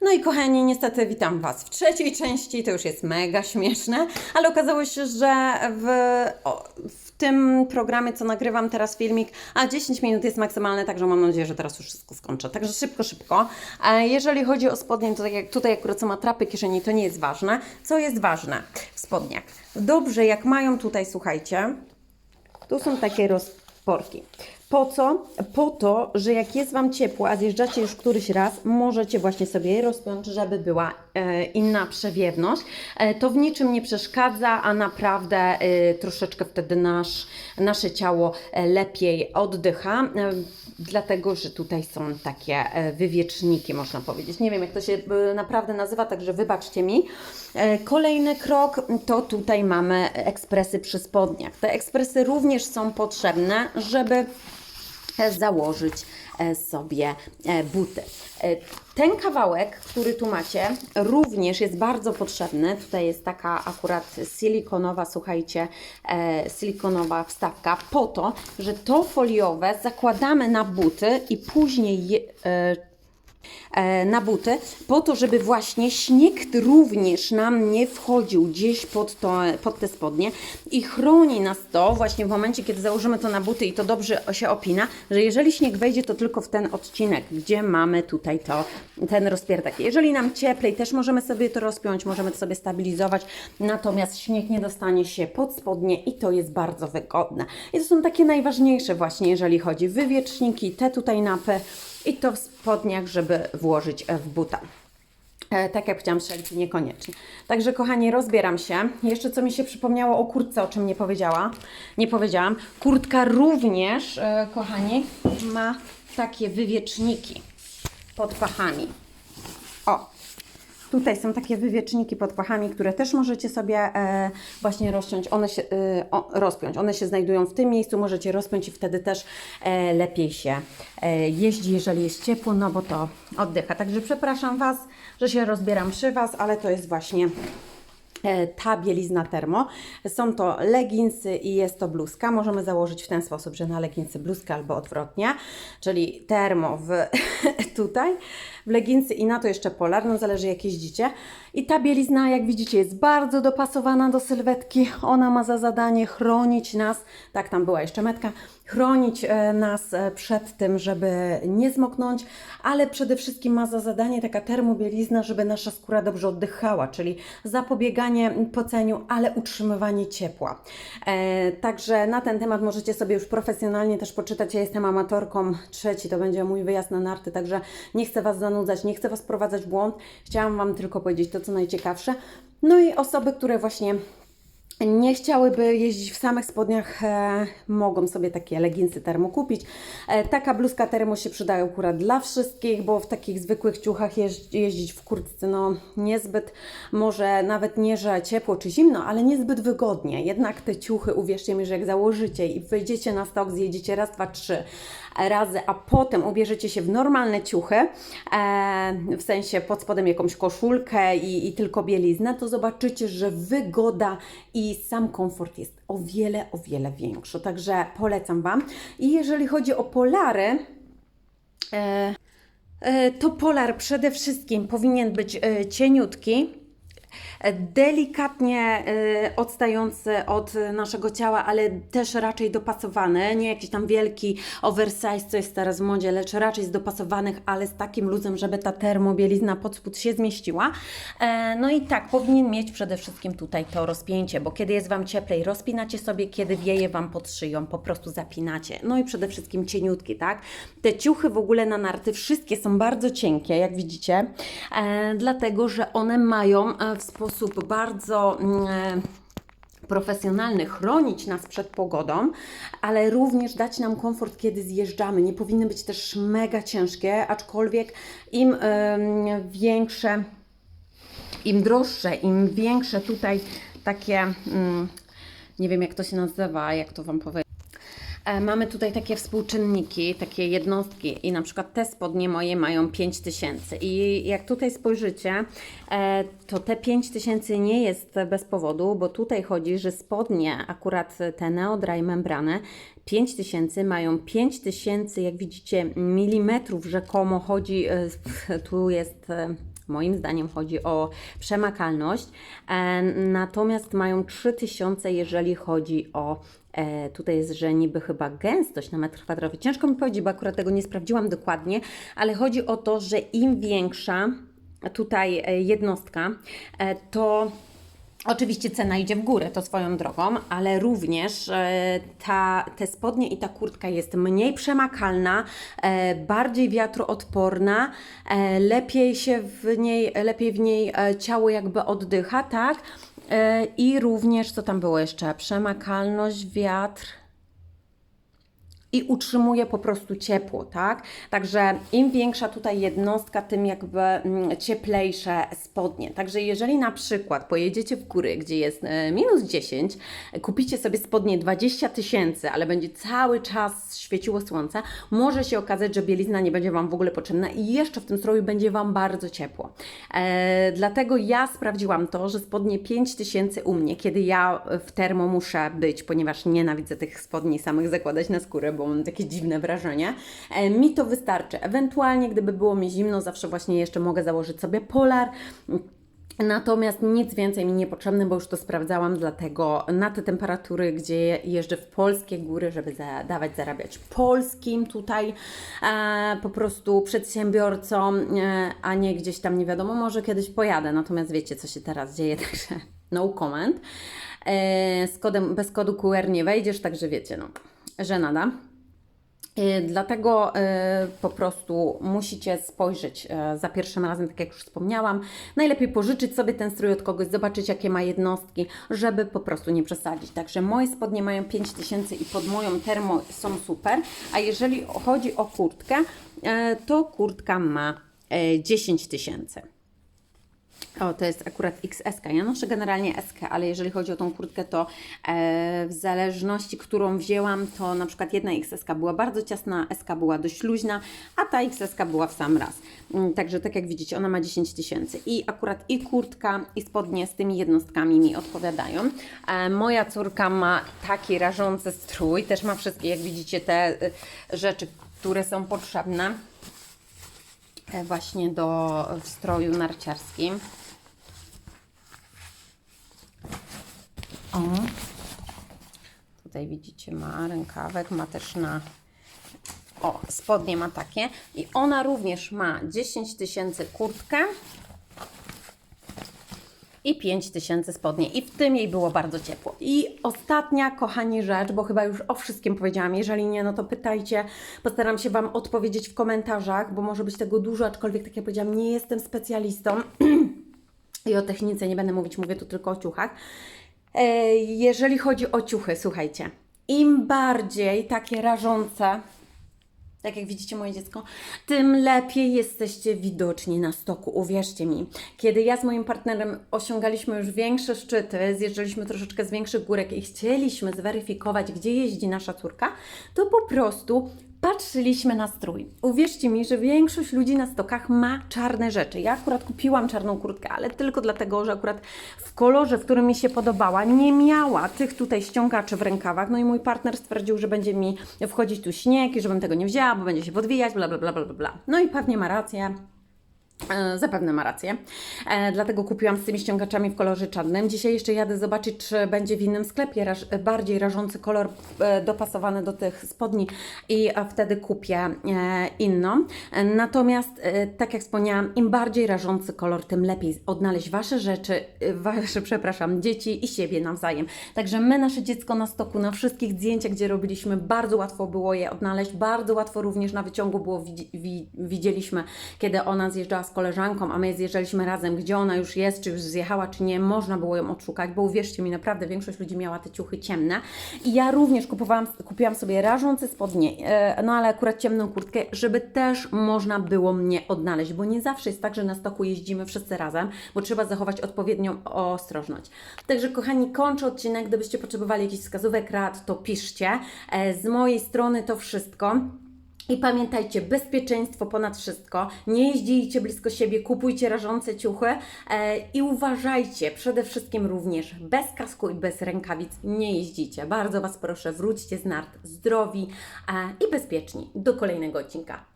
No i kochani, niestety witam Was w trzeciej części, to już jest mega śmieszne, ale okazało się, że w, o, w tym programie, co nagrywam teraz filmik, a 10 minut jest maksymalne, także mam nadzieję, że teraz już wszystko skończę. Także szybko, szybko. Jeżeli chodzi o spodnie, to tak jak tutaj akurat ma trapy kieszeni, to nie jest ważne. Co jest ważne w spodniach? Dobrze, jak mają tutaj, słuchajcie, tu są takie rozporki. Po co? Po to, że jak jest Wam ciepło, a zjeżdżacie już któryś raz, możecie właśnie sobie je rozpiąć, żeby była e, inna przewiewność. E, to w niczym nie przeszkadza, a naprawdę e, troszeczkę wtedy nasz, nasze ciało e, lepiej oddycha, e, dlatego że tutaj są takie e, wywieczniki, można powiedzieć. Nie wiem, jak to się e, naprawdę nazywa, także wybaczcie mi. E, Kolejny krok to tutaj mamy ekspresy przy spodniach. Te ekspresy również są potrzebne, żeby założyć e, sobie e, buty. E, Ten kawałek, który tu macie, również jest bardzo potrzebny. Tutaj jest taka akurat silikonowa, słuchajcie, silikonowa wstawka, po to, że to foliowe zakładamy na buty i później na buty, po to, żeby właśnie śnieg również nam nie wchodził gdzieś pod, to, pod te spodnie i chroni nas to właśnie w momencie, kiedy założymy to na buty i to dobrze się opina, że jeżeli śnieg wejdzie, to tylko w ten odcinek, gdzie mamy tutaj to, ten rozpierdak. Jeżeli nam cieplej, też możemy sobie to rozpiąć, możemy to sobie stabilizować, natomiast śnieg nie dostanie się pod spodnie i to jest bardzo wygodne. I to są takie najważniejsze właśnie, jeżeli chodzi wywieczniki, te tutaj napy, i to w spodniach, żeby włożyć e, w buta. E, tak jak chciałam strzelić, niekoniecznie. Także kochani, rozbieram się. Jeszcze co mi się przypomniało o kurtce, o czym nie powiedziała. Nie powiedziałam. Kurtka również, e, kochani, ma takie wywieczniki pod pachami. O, Tutaj są takie wywieczniki pod pachami, które też możecie sobie e, właśnie rozciąć, one się, e, rozpiąć. One się znajdują w tym miejscu, możecie rozpiąć i wtedy też e, lepiej się jeździ, jeżeli jest ciepło, no bo to oddycha. Także przepraszam Was, że się rozbieram przy Was, ale to jest właśnie ta bielizna termo. Są to leginsy i jest to bluzka. Możemy założyć w ten sposób, że na leginsy bluzka albo odwrotnie, czyli termo w tutaj, w leginsy i na to jeszcze polar, no zależy jak jeździcie. I ta bielizna, jak widzicie, jest bardzo dopasowana do sylwetki. Ona ma za zadanie chronić nas, tak tam była jeszcze metka, chronić e, nas e, przed tym, żeby nie zmoknąć, ale przede wszystkim ma za zadanie taka termobielizna, żeby nasza skóra dobrze oddychała, czyli zapobieganie poceniu, ale utrzymywanie ciepła. E, także na ten temat możecie sobie już profesjonalnie też poczytać. Ja jestem amatorką, trzeci to będzie mój wyjazd na narty, także nie chcę Was zanudzać, nie chcę Was wprowadzać w błąd. Chciałam Wam tylko powiedzieć to, co najciekawsze. No i osoby, które właśnie nie chciałyby jeździć w samych spodniach, e, mogą sobie takie leginsy termo kupić. E, taka bluzka termo się przydaje akurat dla wszystkich, bo w takich zwykłych ciuchach jeździ, jeździć w kurtce no niezbyt, może nawet nie, że ciepło czy zimno, ale niezbyt wygodnie. Jednak te ciuchy, uwierzcie mi, że jak założycie i wejdziecie na stok, zjedziecie raz, dwa, trzy razy, a potem ubierzecie się w normalne ciuchy, e, w sensie pod spodem jakąś koszulkę i, i tylko bieliznę, to zobaczycie, że wygoda i sam komfort jest o wiele, o wiele większy. Także polecam Wam. I jeżeli chodzi o polary, e, e, to polar przede wszystkim powinien być e, cieniutki, delikatnie e, odstający od naszego ciała, ale też raczej dopasowany, nie jakiś tam wielki oversize, co jest teraz w modzie, lecz raczej z dopasowanych, ale z takim luzem, żeby ta termobielizna pod spód się zmieściła. E, No i tak, powinien mieć przede wszystkim tutaj to rozpięcie, bo kiedy jest Wam cieplej, rozpinacie sobie, kiedy wieje Wam pod szyją, po prostu zapinacie. No i przede wszystkim cieniutki, tak? Te ciuchy w ogóle na narty, wszystkie są bardzo cienkie, jak widzicie, e, dlatego, że one mają e, w sposób bardzo... mm, e, profesjonalny chronić nas przed pogodą, ale również dać nam komfort, kiedy zjeżdżamy. Nie powinny być też mega ciężkie, aczkolwiek im em, większe, im droższe, im większe tutaj takie, mm, nie wiem jak to się nazywa, jak to Wam powiedzieć. E, Mamy tutaj takie współczynniki, takie jednostki i na przykład te spodnie moje mają 5000 i jak tutaj spojrzycie, e, to te 5000 nie jest bez powodu, bo tutaj chodzi, że spodnie, akurat te neodry membrany 5000 mają 5000, jak widzicie, milimetrów rzekomo chodzi, e, tu jest moim zdaniem chodzi o przemakalność. E, natomiast mają 3000, jeżeli chodzi o E, tutaj jest, że niby chyba gęstość na metr kwadratowy. Ciężko mi powiedzieć, bo akurat tego nie sprawdziłam dokładnie, ale chodzi o to, że im większa tutaj e, jednostka, to Oczywiście cena idzie w górę, to swoją drogą, ale również e, ta, te spodnie i ta kurtka jest mniej przemakalna, e, bardziej wiatroodporna, e, lepiej się w niej, lepiej w niej ciało jakby oddycha, tak? I również, co tam było jeszcze? Przemakalność, wiatr i utrzymuje po prostu ciepło, tak? Także im większa tutaj jednostka, tym jakby mm, cieplejsze spodnie. Także jeżeli na przykład pojedziecie w góry, gdzie jest e, minus 10, kupicie sobie spodnie 20 tysięcy, ale będzie cały czas świeciło słońce, może się okazać, że bielizna nie będzie Wam w ogóle potrzebna i jeszcze w tym stroju będzie Wam bardzo ciepło. E, dlatego ja sprawdziłam to, że spodnie 5 tysięcy u mnie, kiedy ja w termo muszę być, ponieważ nienawidzę tych spodni samych zakładać na skórę, bo mam takie dziwne wrażenie. E, mi to wystarczy. Ewentualnie, gdyby było mi zimno, zawsze właśnie jeszcze mogę założyć sobie polar. Natomiast nic więcej mi nie potrzebne, bo już to sprawdzałam, dlatego na te temperatury, gdzie jeżdżę w polskie góry, żeby dawać, zarabiać polskim tutaj e, po prostu przedsiębiorcom, e, a nie gdzieś tam nie wiadomo, może kiedyś pojadę, natomiast wiecie, co się teraz dzieje, także no comment. E, z kodem, bez kodu QR nie wejdziesz, także wiecie, no, że nada. Y, Dlatego y, po prostu musicie spojrzeć y, za pierwszym razem, tak jak już wspomniałam. Najlepiej pożyczyć sobie ten strój od kogoś, zobaczyć jakie ma jednostki, żeby po prostu nie przesadzić. Także moje spodnie mają 5000 i pod moją termo są super. A jeżeli chodzi o kurtkę, to kurtka ma 10 tysięcy. O, to jest akurat XS. Ja noszę generalnie SK, ale jeżeli chodzi o tą kurtkę, to e, w zależności, którą wzięłam, to na przykład jedna XS była bardzo ciasna, SK była dość luźna, a ta XS była w sam raz. Mm, także tak jak widzicie, ona ma 10 tysięcy. I akurat i kurtka, i spodnie z tymi jednostkami mi odpowiadają. E, moja córka ma taki rażący strój, też ma wszystkie, jak widzicie, te y, rzeczy, które są potrzebne e, właśnie do w stroju narciarskim. O. Tutaj widzicie, ma rękawek, ma też na. O, spodnie ma takie. I ona również ma 10 tysięcy kurtkę i 5 tysięcy spodnie. I w tym jej było bardzo ciepło. I ostatnia, kochani, rzecz, bo chyba już o wszystkim powiedziałam. Jeżeli nie, no to pytajcie. Postaram się Wam odpowiedzieć w komentarzach, bo może być tego dużo, aczkolwiek, tak jak powiedziałam, nie jestem specjalistą. I o technice nie będę mówić, mówię tu tylko o ciuchach. E, jeżeli chodzi o ciuchy, słuchajcie, im bardziej takie rażące, tak jak widzicie moje dziecko, tym lepiej jesteście widoczni na stoku, uwierzcie mi. Kiedy ja z moim partnerem osiągaliśmy już większe szczyty, zjeżdżaliśmy troszeczkę z większych górek i chcieliśmy zweryfikować, gdzie jeździ nasza córka, to po prostu patrzyliśmy na strój. Uwierzcie mi, że większość ludzi na stokach ma czarne rzeczy. Ja akurat kupiłam czarną kurtkę, ale tylko dlatego, że akurat w kolorze, w którym mi się podobała, nie miała tych tutaj ściągaczy w rękawach. No i mój partner stwierdził, że będzie mi wchodzić tu śnieg i żebym tego nie wzięła, bo będzie się podwijać, bla bla bla bla bla. No i pewnie ma rację. E, zapewne ma rację. E, dlatego kupiłam z tymi ściągaczami w kolorze czarnym. Dzisiaj jeszcze jadę zobaczyć, czy będzie w innym sklepie raż, bardziej rażący kolor e, dopasowany do tych spodni i wtedy kupię inną. Natomiast, tak jak wspomniałam, im bardziej rażący kolor, tym lepiej odnaleźć Wasze rzeczy, Wasze, przepraszam, dzieci i siebie nawzajem. Także my, nasze dziecko na stoku, na wszystkich zdjęciach, gdzie robiliśmy, bardzo łatwo było je odnaleźć, bardzo łatwo również na wyciągu było, widzi, wi, widzieliśmy, kiedy ona zjeżdżała z koleżanką, a my zjeżdżaliśmy razem, gdzie ona już jest, czy już zjechała, czy nie, można było ją odszukać, bo uwierzcie mi, naprawdę większość ludzi miała te ciuchy ciemne. I ja również kupowałam, kupiłam sobie rażące spodnie, e, no ale akurat ciemną kurtkę, żeby też można było mnie odnaleźć, bo nie zawsze jest tak, że na stoku jeździmy wszyscy razem, bo trzeba zachować odpowiednią ostrożność. Także kochani, kończę odcinek, gdybyście potrzebowali jakichś wskazówek, rad, to piszcie. E, Z mojej strony to wszystko. I pamiętajcie, bezpieczeństwo ponad wszystko. Nie jeździcie blisko siebie, kupujcie rażące ciuchy e, i uważajcie, przede wszystkim również bez kasku i bez rękawic nie jeździcie. Bardzo Was proszę, wróćcie z nart zdrowi e, i bezpieczni. Do kolejnego odcinka.